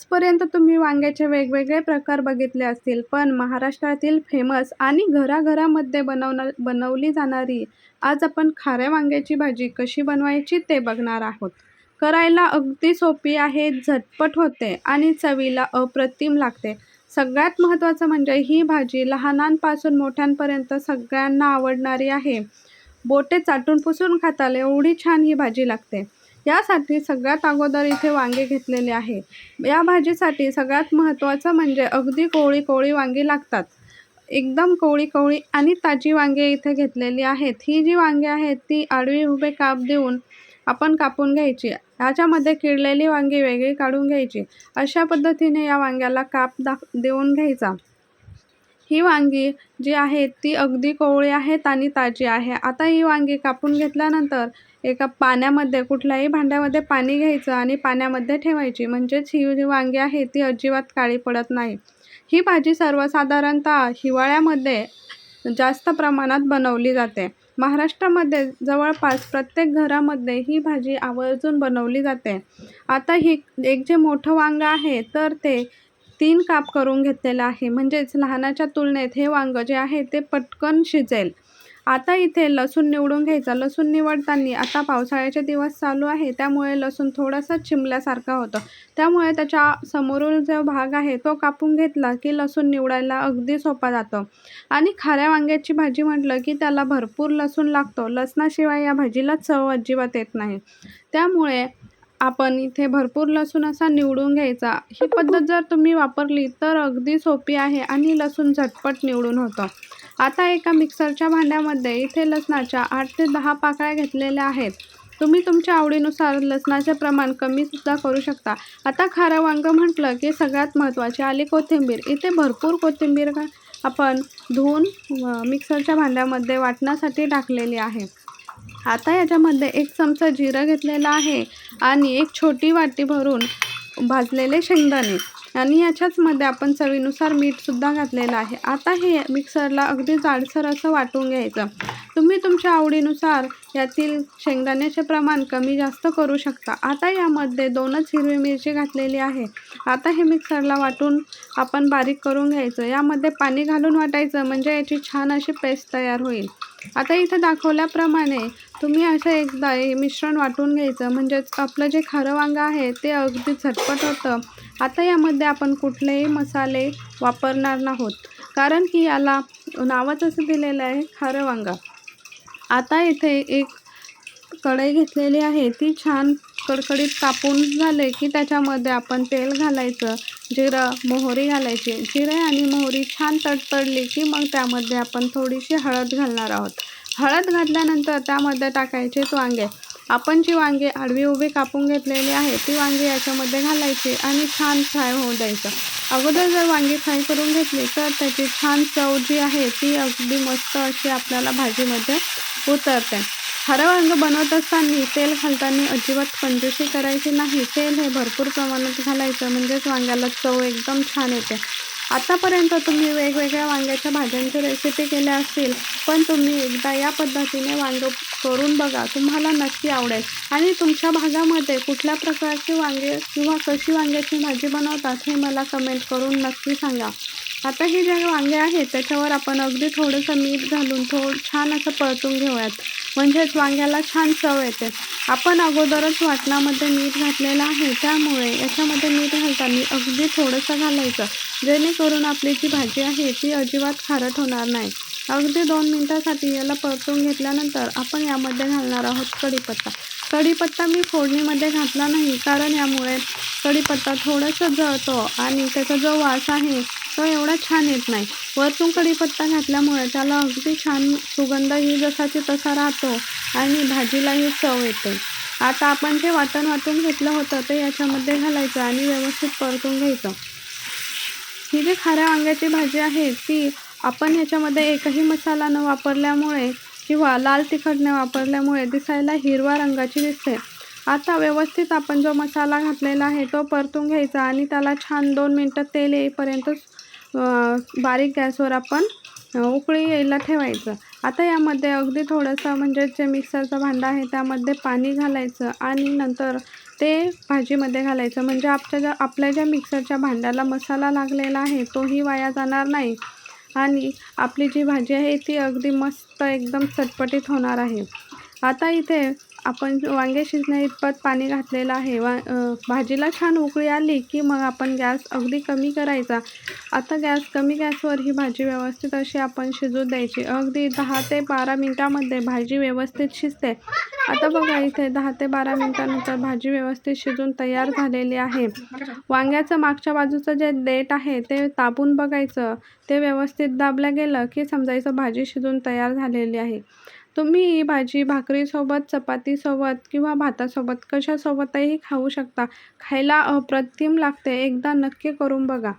आजपर्यंत तुम्ही वांग्याचे वेगवेगळे प्रकार बघितले असतील पण महाराष्ट्रातील फेमस आणि घराघरामध्ये बनवणार बनवली जाणारी आज आपण खाऱ्या वांग्याची भाजी कशी बनवायची ते बघणार आहोत. करायला अगदी सोपी आहे झटपट होते आणि चवीला अप्रतिम लागते. सगळ्यात महत्त्वाचं म्हणजे ही भाजी लहानांपासून मोठ्यांपर्यंत सगळ्यांना आवडणारी आहे. बोटे चाटून पुसून खाताल एवढी छान ही भाजी लागते. यासाठी सगळ्यात अगोदर इथे वांगे घेतलेले आहे. या भाजीसाठी सगळ्यात महत्त्वाचं म्हणजे अगदी कोवळी कोवळी वांगी लागतात. एकदम कोवळी कोवळी आणि ताजी वांगे इथे घेतलेली आहेत. ही जी वांगे आहेत ती आडवी उभे काप देऊन आपण कापून घ्यायची. ह्याच्यामध्ये किडलेली वांगी वेगळी काढून घ्यायची. अशा पद्धतीने या वांग्याला काप दाख देऊन घ्यायचा. ही वांगी जी आहेत ती अगदी कोवळी आहेत आणि ताजी आहे. आता ही वांगी कापून घेतल्यानंतर एका पाण्यामध्ये कुठल्याही भांड्यामध्ये पाणी घ्यायचं आणि पाण्यामध्ये ठेवायची. म्हणजेच ही जी वांगी आहे ती अजिबात काळी पडत नाही. ही भाजी सर्वसाधारणतः हिवाळ्यामध्ये जास्त प्रमाणात बनवली जाते. महाराष्ट्रामध्ये जवळपास प्रत्येक घरामध्ये ही भाजी आवर्जून बनवली जाते. आता ही एक जे मोठं वांगं आहे तर ते तीन काप करून घेतलेलं आहे. म्हणजेच लहानाच्या तुलनेत हे वांगं जे आहे ते पटकन शिजेल. आता इथे लसूण निवडून घ्यायचा. लसूण निवडताना आता पावसाळ्याचे दिवस चालू आहे त्यामुळे लसूण थोडासा चिमल्यासारखा होतं. त्यामुळे त्याच्या समोरून जो भाग आहे तो कापून घेतला की लसूण निवडायला अगदी सोपा जातो. आणि खाऱ्या वांग्याची भाजी म्हटलं की त्याला भरपूर लसूण लागतो. लसणाशिवाय या भाजीला चव अजिबात येत नाही. त्यामुळे आपण इथे भरपूर लसूण असा निवडून घ्यायचा. ही पद्धत जर तुम्ही वापरली तर अगदी सोपी आहे आणि लसूण झटपट निवडून होतं. आता एका मिक्सरच्या भांड्यामध्ये इथे लसणाच्या आठ ते दहा पाकळ्या घेतलेल्या आहेत. तुम्ही तुमच्या आवडीनुसार लसणाचे प्रमाण कमीसुद्धा करू शकता. आता खारं वांग म्हटलं की सगळ्यात महत्त्वाची आली कोथिंबीर. इथे भरपूर कोथिंबीर आपण धुवून मिक्सरच्या भांड्यामध्ये वाटण्यासाठी टाकलेली आहे. आता याच्यामध्ये एक चमचा जिरं घेतलेला आहे आणि एक छोटी वाटी भरून भाजलेले शेंगदाणे. आणि याच्याचमध्ये आपण चवीनुसार मीठसुद्धा घातलेलं आहे. आता हे मिक्सरला अगदी जाडसर असं वाटून घ्यायचं. तुम्ही तुमच्या आवडीनुसार यातील शेंगदाण्याचे प्रमाण कमी जास्त करू शकता. आता यामध्ये दोनच हिरवी मिरची घातलेली आहे. आता हे मिक्सरला वाटून आपण बारीक करून घ्यायचं. यामध्ये पाणी घालून वाटायचं. म्हणजे याची छान अशी पेस्ट तयार होईल. आता इथं दाखवल्याप्रमाणे तुम्ही असं एकदा हे मिश्रण वाटून घ्यायचं. म्हणजेच आपलं जे खारं वांगं आहे ते अगदी झटपट होतं. आता यामध्ये आपण कुठलेही मसाले वापरणार नाहोत. कारण की याला नावच असं दिलेलं आहे खारं वांगा. आता इथे एक कढई घेतलेली आहे. ती छान कडकडीत कापून झाले की त्याच्यामध्ये आपण तेल घालायचं. जिरं मोहरी घालायची. जिरे आणि मोहरी छान तडतडली की मग त्यामध्ये आपण थोडीशी हळद घालणार आहोत. हळद घातल्यानंतर त्यामध्ये टाकायचे वांगे. आपण जी वांगे आडवी उभी कापून घेतलेली आहे ती वांगी याच्यामध्ये घालायची आणि छान फ्राय होऊ द्यायचं. अगोदर जर वांगी फ्राय करून घेतली तर त्याची छान चव जी आहे ती अगदी मस्त अशी आपल्याला भाजीमध्ये उतरते. वांग बनवत असताना तेल घालताना अजिबात कंजुशी करायची नाही. तेल हे भरपूर प्रमाणात घालायचं म्हणजेच वांग्याला चव एकदम छान येते. आतापर्यंत तुम्ही वेगवेगळ्या वांग्याच्या भाज्यांची रेसिपी केल्या असतील पण तुम्ही एकदा या पद्धतीने वांग करून बघा. तुम्हाला नक्की आवडेल. आणि तुमच्या भागामध्ये कुठल्या प्रकारची वांगे किंवा कशी वांग्याची भाजी बनवतात हे मला कमेंट करून नक्की सांगा. आता हे जे वांगे आहेत त्याच्यावर आपण अगदी थोडंसं मीठ घालून थोडं छान असं परतून घेऊयात. म्हणजेच वांग्याला छान चव येते. आपण अगोदरच वाटणामध्ये मीठ घातलेलं आहे त्यामुळे याच्यामध्ये मीठ घालताना अगदी थोडंसं घालायचं. जेणेकरून आपली जी भाजी आहे ती अजिबात खारट होणार नाही. अगदी दोन मिनटासाठी याला परतून घेतल्यानंतर आपण यामध्ये घालणार आहोत कढीपत्ता. कढीपत्ता मी फोडणीमध्ये घातला नाही कारण यामुळे कढीपत्ता थोडंसं जळतो आणि त्याचा जो वास आहे तो एवढा छान येत नाही. वरतून कढीपत्ता घातल्यामुळे त्याला अगदी छान सुगंधही जसाची तसा राहतो आणि भाजीलाही चव येते. आता आपण जे वाटण वाटून घेतलं होतं ते याच्यामध्ये घालायचं आणि व्यवस्थित परतून घ्यायचं. ही जी खाऱ्या वांग्याची भाजी आहे ती आपण ह्याच्यामध्ये एकही मसाला न वापरल्यामुळे किंवा लाल तिखट न वापरल्यामुळे दिसायला हिरवा रंगाची दिसते. आता व्यवस्थित आपण जो मसाला घातलेला आहे तो परतून घ्यायचा आणि त्याला छान दोन मिनटं तेल येईपर्यंत बारीक गॅसवर आपण उकळी यायला ठेवायचं. आता यामध्ये अगदी थोडंसं म्हणजे जे मिक्सरचं भांडं आहे त्यामध्ये पाणी घालायचं आणि नंतर ते भाजीमध्ये घालायचं. म्हणजे आपल्या ज्या आपल्या ज्या मिक्सरच्या भांड्याला मसाला लागलेला आहे तोही वाया जाणार नाही आणि आपली जी भाजी आहे ती अगदी मस्त एकदम चटपटीत होणार आहे. आता इथे आपण वांगे शिजण्या इतपत पाणी घातलेलं आहे. वा भाजीला छान उकळी आली की मग आपण गॅस अगदी कमी करायचा. आता गॅस कमी गॅसवर ही भाजी व्यवस्थित अशी आपण शिजू द्यायची. अगदी दहा ते बारा मिनटामध्ये भाजी व्यवस्थित शिजते. आता बघा इथे दहा ते बारा मिनटानंतर भाजी व्यवस्थित शिजून तयार झालेली आहे. वांग्याचं मागच्या बाजूचं जे देठ आहे ते ताबून बघायचं. ते व्यवस्थित दाबलं गेलं की समजायचं भाजी शिजून तयार झालेली आहे. तुम्ही ही भाजी भाकरीसोबत चपातीसोबत किंवा भातासोबत कशासोबतही खाऊ शकता. खायला अप्रतिम लागते. एकदा नक्की करून बघा.